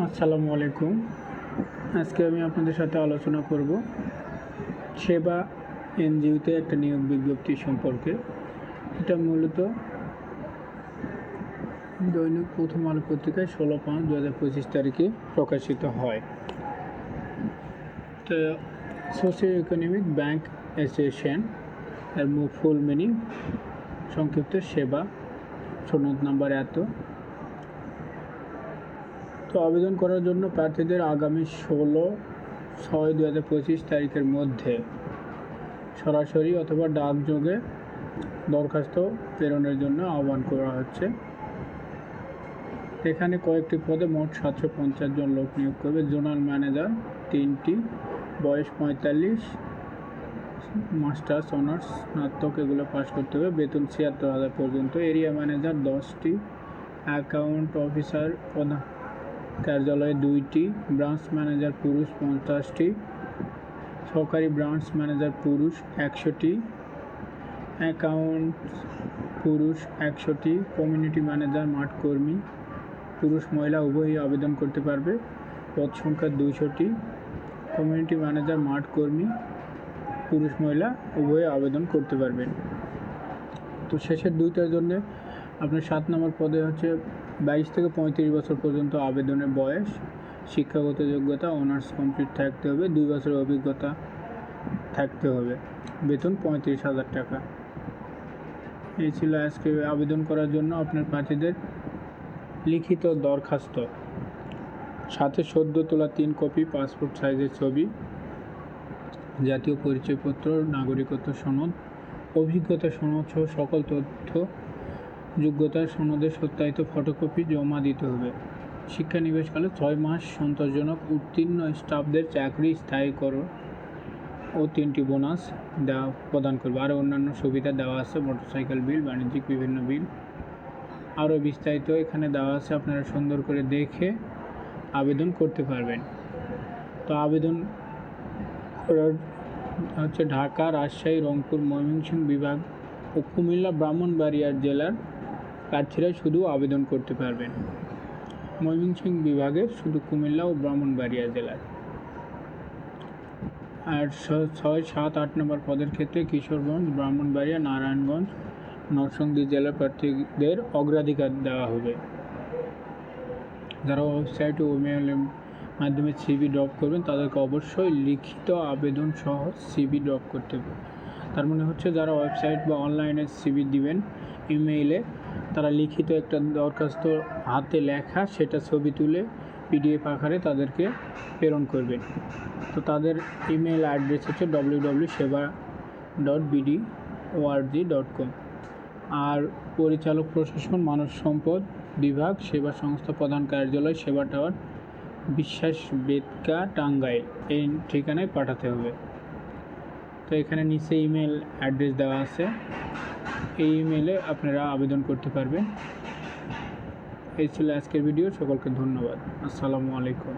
আসসালামু আলাইকুম। আজকে আমি আপনাদের সাথে আলোচনা করব সেবা এনজিওতে একটা নিয়োগ বিজ্ঞপ্তি সম্পর্কে। এটা মূলত দৈনিক প্রথম আলো পত্রিকায় ষোলো পাঁচ দু হাজার পঁচিশ তারিখে প্রকাশিত হয়। তো সোশিও ইকোনমিক ব্যাংক অ্যাসোসিয়েশন এর ফুল মিনিং সংক্ষিপ্ত সেবা, সনদ নাম্বার এত। তো আবেদন করার জন্য প্রার্থীদের আগামী ষোলো ছয় দু হাজার পঁচিশ তারিখের মধ্যে সরাসরি অথবা ডাকযোগে দরখাস্ত প্রেরণের জন্য আহ্বান করা হচ্ছে। এখানে কয়েকটি পদে মোট সাতশো পঞ্চাশ জন লোক নিয়োগ করবে। জোনাল ম্যানেজার তিনটি, বয়স পঁয়তাল্লিশ, মাস্টার্স, অনার্স, স্নাতক, এগুলো পাস করতে হবে। বেতন ছিয়াত্তর হাজার পর্যন্ত। এরিয়া ম্যানেজার দশটি, অ্যাকাউন্ট অফিসার প্রধান কার্যালয়ে দুইটি, ব্রাঞ্চ ম্যানেজার পুরুষ পঞ্চাশটি, সহকারী ব্রাঞ্চ ম্যানেজার পুরুষ একশোটি, অ্যাকাউন্ট পুরুষ একশোটি, কমিউনিটি ম্যানেজার মাঠ কর্মী পুরুষ মহিলা উভয়ই আবেদন করতে পারবে। পদ সংখ্যা দুইশোটি, কমিউনিটি ম্যানেজার মাঠ কর্মী পুরুষ মহিলা উভয়ে আবেদন করতে পারবেন তো শেষের দুইটার জন্য আপনার সাত নম্বর পদে হচ্ছে বাইশ থেকে পঁয়ত্রিশ বছর পর্যন্ত আবেদনের বয়স, শিক্ষাগত যোগ্যতা, অনার্স কমপ্লিট থাকতে হবে, দুই বছরের অভিজ্ঞতা থাকতে হবে। বেতন পঁয়ত্রিশ হাজার টাকা। এই ছিল আজকে আবেদন করার জন্য আপনার প্রার্থীদের লিখিত দরখাস্ত। সাথে সদ্য তোলা তিন কপি, পাসপোর্ট সাইজের ছবি, জাতীয় পরিচয়পত্র, নাগরিকত্ব সনদ, অভিজ্ঞতা সনদ সহ সকল তথ্য যোগ্যতার সনদের সত্যায়িত ফটোকপি জমা দিতে হবে। শিক্ষানিবেশকালে ছয় মাস সন্তোষজনক উত্তীর্ণ স্টাফদের চাকরি স্থায়ী স্থায়ীকরণ ও তিনটি বোনাস দেওয়া প্রদান করবে। আরও অন্যান্য সুবিধা দেওয়া আছে, মোটরসাইকেল বিল, বাণিজ্যিক বিভিন্ন বিল। আরও বিস্তারিত এখানে দেওয়া আছে, আপনারা সুন্দর করে দেখে আবেদন করতে পারবেন। তো আবেদন করার হচ্ছে ঢাকা, রাজশাহী, রংপুর, ময়মনসিংহ বিভাগ ও কুমিল্লা ব্রাহ্মণবাড়িয়ার জেলার প্রার্থীরা শুধু আবেদন করতে পারবেন। ময়মনসিংহ বিভাগের শুধু কুমিল্লা ও ব্রাহ্মণবাড়িয়া জেলার। আর ছয়, সাত, আট নম্বর পদের ক্ষেত্রে কিশোরগঞ্জ, ব্রাহ্মণবাড়িয়া, নারায়ণগঞ্জ, নরসিংদী জেলা প্রার্থীদের অগ্রাধিকার দেওয়া হবে। যারা ওয়েবসাইট ও ইমেলের মাধ্যমে সিবি ড্রপ করবেন, তাদেরকে অবশ্যই লিখিত আবেদন সহ সিবি ড্রপ করতে হবে। তার মানে হচ্ছে যারা ওয়েবসাইট বা অনলাইনে সিবি দিবেন, ইমেইলে তারা লিখিত একটা দরখাস্ত হাতে লেখা, সেটা ছবি তুলে পিডিএফ আকারে তাদেরকে প্রেরণ করবেন তো তাদের ইমেল অ্যাড্রেস হচ্ছে W W seba dot BD org dot com আর পরিচালক প্রশাসন, মানব সম্পদ বিভাগ, সেবা সংস্থা প্রধান কার্যালয়, সেবা টাওয়ার, বিশ্বাস বেদকা টাঙ্গাইল, এই ঠিকানায় পাঠাতে হবে। তো এখানে নিচে ইমেল অ্যাড্রেস দেওয়া আছে। এই ইমেলে আপনারা আবেদন করতে পারবেন। এই ছিল আজকের ভিডিও। সকলকে ধন্যবাদ। আসসালামু আলাইকুম।